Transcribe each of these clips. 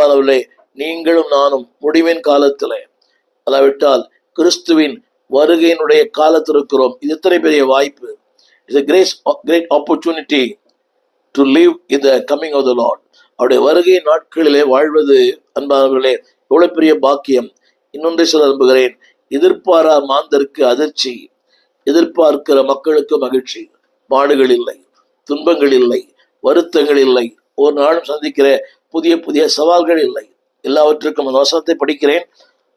அன்பானவர்களே நீங்களும் நானும் முடிவின் காலத்தில் அதாவிட்டால் கிறிஸ்துவின் வருகையினுடைய காலத்தில் இருக்கிறோம் இது எத்தனை பெரிய வாய்ப்பு? It's grace great opportunity to live in the coming of the Lord அவருடைய வருகை நாட்களிலே வாழ்வது அன்பானவர்களே எவ்வளவு பெரிய பாக்கியம். இன்னொன்றை சொல்ல விரும்புகிறேன். எதிர்பாரா மாந்தருக்கு அதிர்ச்சி. எதிர்பார்க்கிற மக்களுக்கு மகிழ்ச்சி. பாடுகள் இல்லை துன்பங்கள் இல்லை வருத்தங்கள் இல்லை. ஒரு நாளும் சந்திக்கிற புதிய புதிய சவால்கள் இல்லை. எல்லாவற்றுக்கும் அந்த வசனத்தை படிக்கிறேன்.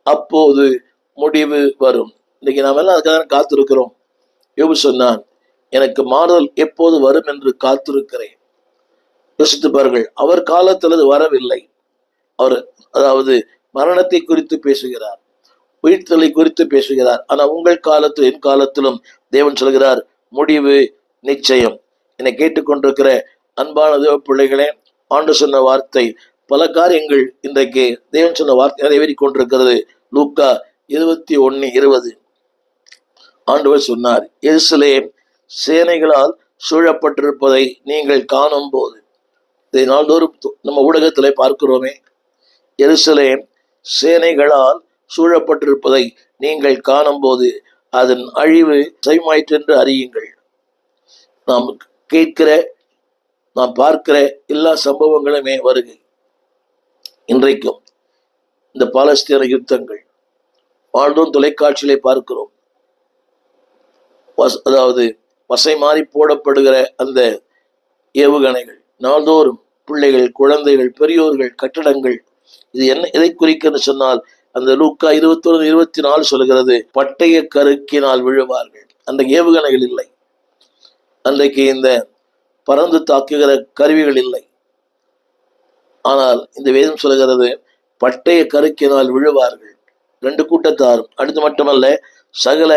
அப்போது முடிவு வரும். இன்னைக்கு நாம் எல்லாம் அதுக்காக காத்திருக்கிறோம். யோபு சொன்னான் எனக்கு மாறுதல் எப்போது வரும் என்று காத்திருக்கிறேன். யோசித்து பாருங்கள் அவர் காலத்தில் அது வரவில்லை. அவர் அதாவது மரணத்தை குறித்து பேசுகிறார். உயிர்த்தலை குறித்து பேசுகிறார். ஆனால் உங்கள் காலத்தில் என் காலத்திலும் தேவன் சொல்கிறார் முடிவு நிச்சயம். என்னை கேட்டுக்கொண்டிருக்கிற அன்பான தேவ பிள்ளைகளே ஆண்டு சொன்ன வார்த்தை பல காரியங்கள் இன்றைக்கு தேவன் சொன்ன வார்த்தை நிறைவேறி கொண்டிருக்கிறது லூக்கா இருபத்தி ஒன்னு இருபது. ஆண்டவர் சொன்னார் எருசலேம் சேனைகளால் சூழப்பட்டிருப்பதை நீங்கள் காணும் போது இதை நாள்தோறும் நம்ம ஊடகத்திலே பார்க்கிறோமே. எருசலேம் சேனைகளால் சூழப்பட்டிருப்பதை நீங்கள் காணும்போது அதன் அழிவு செய்மாயிற்றென்று அறியுங்கள். நாம் கேட்கிற நாம் பார்க்கிற எல்லா சம்பவங்களுமே வருகை. இன்றைக்கும் இந்த பாலஸ்தீன யுத்தங்கள் வாழ்ந்தோம் தொலைக்காட்சியிலே பார்க்கிறோம். அதாவது வசை மாறி போடப்படுகிற அந்த ஏவுகணைகள் நாள்தோறும் பிள்ளைகள் குழந்தைகள் பெரியோர்கள் கட்டடங்கள் இது என்ன எதை குறிக்கன்னு சொன்னால் அந்த லூக்கா இருபத்தொன்று இருபத்தி நாலு சொல்கிறது பட்டய கருக்கினால் விழுவார்கள். அந்த ஏவுகணைகள் இல்லை. அன்றைக்கு இந்த பறந்து தாக்குகிற கருவிகள் இல்லை. ஆனால் இந்த வேதம் சொல்கிறது பட்டய கருக்கினால் விழுவார்கள். ரெண்டு கூட்டத்தாரும் அடுத்து மட்டுமல்ல சகல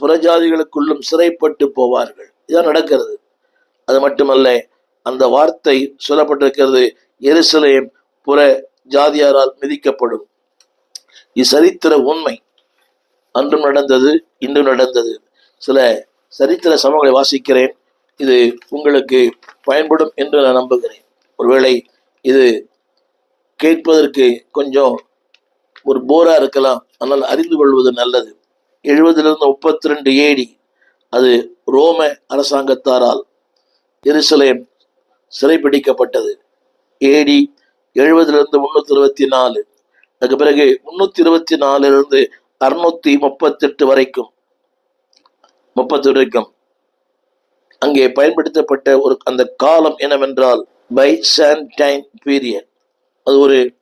புறஜாதிகளுக்குள்ளும் சிறைப்பட்டு போவார்கள். இதான் நடக்கிறது. அது மட்டுமல்ல அந்த வார்த்தை சொல்லப்பட்டிருக்கிறது எருசலேம் புற ஜாதியாரால் மிதிக்கப்படும். இது சரித்திர உண்மை. அன்றும் நடந்தது இன்றும் நடந்தது. சில சரித்திர சமங்களை வாசிக்கிறேன். இது உங்களுக்கு பயன்படும் என்று நான் நம்புகிறேன். ஒருவேளை இது கேட்பதற்கு கொஞ்சம் ஒரு போரா இருக்கலாம். ஆனால் அறிந்து கொள்வது நல்லது. எழுபதிலிருந்து முப்பத்தி ரெண்டு ஏடி அது ரோம அரசாங்கத்தாரால் எருசலேம் சிறைப்பிடிக்கப்பட்டது ஏடி எழுபதிலிருந்து முன்னூத்தி இருபத்தி நாலு அதுக்கு பிறகு முன்னூத்தி இருபத்தி நாலுலேருந்து அறுநூத்தி முப்பத்தெட்டு வரைக்கும். முப்பத்தி வரைக்கும். அங்கே பயன்படுத்தப்பட்ட ஒரு அந்த காலம் என்னவென்றால் பை பைசான்டைன் பீரியட் அது ஒரு